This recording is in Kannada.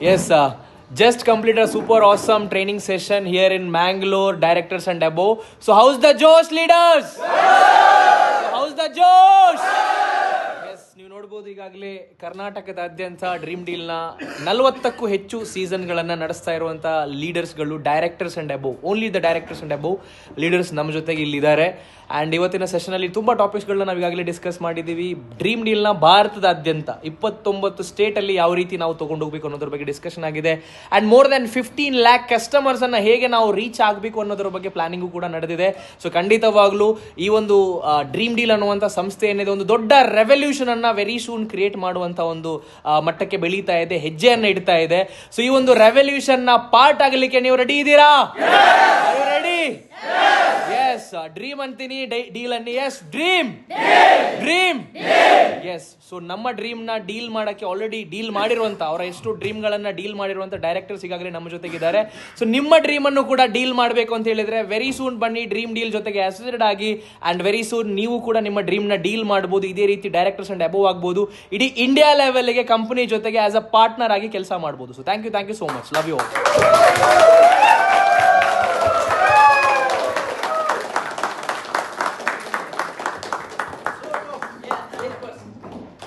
Yes, uh, just completed a super awesome training session here in Mangalore, directors and above. So, how's the Josh leaders? How's the Josh? ನೋಡ್ಬೋದು ಈಗಾಗಲೇ ಕರ್ನಾಟಕದಾದ್ಯಂತ ಡ್ರೀಮ್ ಡೀಲ್ನ ನಲವತ್ತಕ್ಕೂ ಹೆಚ್ಚು ಸೀಸನ್ಗಳನ್ನು ನಡೆಸ್ತಾ ಇರುವಂಥ ಲೀಡರ್ಸ್ಗಳು, directors and above, only the directors and above leaders ನಮ್ಮ ಜೊತೆಗೆ ಇಲ್ಲಿದ್ದಾರೆ. ಆ್ಯಂಡ್ ಇವತ್ತಿನ ಸೆಷನಲ್ಲಿ ತುಂಬ ಟಾಪಿಕ್ಸ್ಗಳನ್ನ ನಾವು ಈಗಾಗಲೇ ಡಿಸ್ಕಸ್ ಮಾಡಿದ್ದೀವಿ ಡ್ರೀಮ್ ಡೀಲ್ನ ಭಾರತದಾದ್ಯಂತ ಇಪ್ಪತ್ತೊಂಬತ್ತು ಸ್ಟೇಟಲ್ಲಿ ಯಾವ ರೀತಿ ನಾವು ತೊಗೊಂಡು ಹೋಗ್ಬೇಕು ಅನ್ನೋದ್ರ ಬಗ್ಗೆ ಡಿಸ್ಕಷನ್ ಆಗಿದೆ. And more than fifteen lakh ಕಸ್ಟಮರ್ಸನ್ನು ಹೇಗೆ ನಾವು ರೀಚ್ ಆಗಬೇಕು ಅನ್ನೋದ್ರ ಬಗ್ಗೆ ಪ್ಲಾನಿಂಗು ಕೂಡ ನಡೆದಿದೆ. ಸೊ ಖಂಡಿತವಾಗ್ಲೂ ಈ ಒಂದು ಡ್ರೀಮ್ ಡೀಲ್ ಅನ್ನುವಂಥ ಸಂಸ್ಥೆ ಏನಿದೆ ಒಂದು ದೊಡ್ಡ ರೆವಲ್ಯೂಷನ್ ಅನ್ನ ವೆರಿ ಸೂನ್ ಕ್ರಿಯೇಟ್ ಮಾಡುವಂತ ಒಂದು ಮಟ್ಟಕ್ಕೆ ಬೆಳೀತಾ ಇದೆ, ಹೆಜ್ಜೆಯನ್ನು ಇಡ್ತಾ ಇದೆ. ಸೊ ಈ ಒಂದು ರೆವಲ್ಯೂಷನ್ನ ಪಾರ್ಟ್ ಆಗಲಿಕ್ಕೆ ನೀವು ರೆಡಿ ಇದ್ದೀರಾ? ಎಸ್ ಡ್ರೀಮ್ ಅಂತೀನಿ ಡೀಲ್ ಅನ್ನಿ yes dream dream yes so ನಮ್ಮ ಡ್ರೀಮ್ನ ಡೀಲ್ ಮಾಡಕ್ಕೆ ಆಲ್ರೆಡಿ ಡೀಲ್ ಮಾಡಿರುವಂತ, ಅವರ ಎಷ್ಟು ಡ್ರೀಮ್ ಗಳನ್ನ ಡೀಲ್ ಮಾಡಿರುವಂತ ಡೈರೆಕ್ಟರ್ಸ್ ಈಗಾಗಲೇ ನಮ್ಮ ಜೊತೆಗಿದ್ದಾರೆ. ಸೊ ನಿಮ್ಮ ಡ್ರೀಮ್ ಅನ್ನು ಕೂಡ ಡೀಲ್ ಮಾಡಬೇಕು ಅಂತ ಹೇಳಿದ್ರೆ ವೆರಿ ಸೂನ್ ಬನ್ನಿ ಡ್ರೀಮ್ ಡೀಲ್ ಜೊತೆಗೆ ಅಸೋಸಿಯೇಟೆಡ್ ಆಗಿ ಅಂಡ್ ವೆರಿ ಸೂನ್ ನೀವು ಕೂಡ ನಿಮ್ಮ ಡ್ರೀಮ್ನ ಡೀಲ್ ಮಾಡಬಹುದು ಇದೇ ರೀತಿ ಡೈರೆಕ್ಟರ್ಸ್ ಅಂಡ್ ಅಬೋವ್ ಆಗ್ಬೋದು. ಇಡೀ ಇಂಡಿಯಾ ಲೆವೆಲ್ಗೆ ಕಂಪನಿ ಜೊತೆಗೆ ಆಸ್ ಅ ಪಾರ್ಟ್ನರ್ ಆಗಿ ಕೆಲಸ ಮಾಡಬಹುದು so thank you thank you so much love you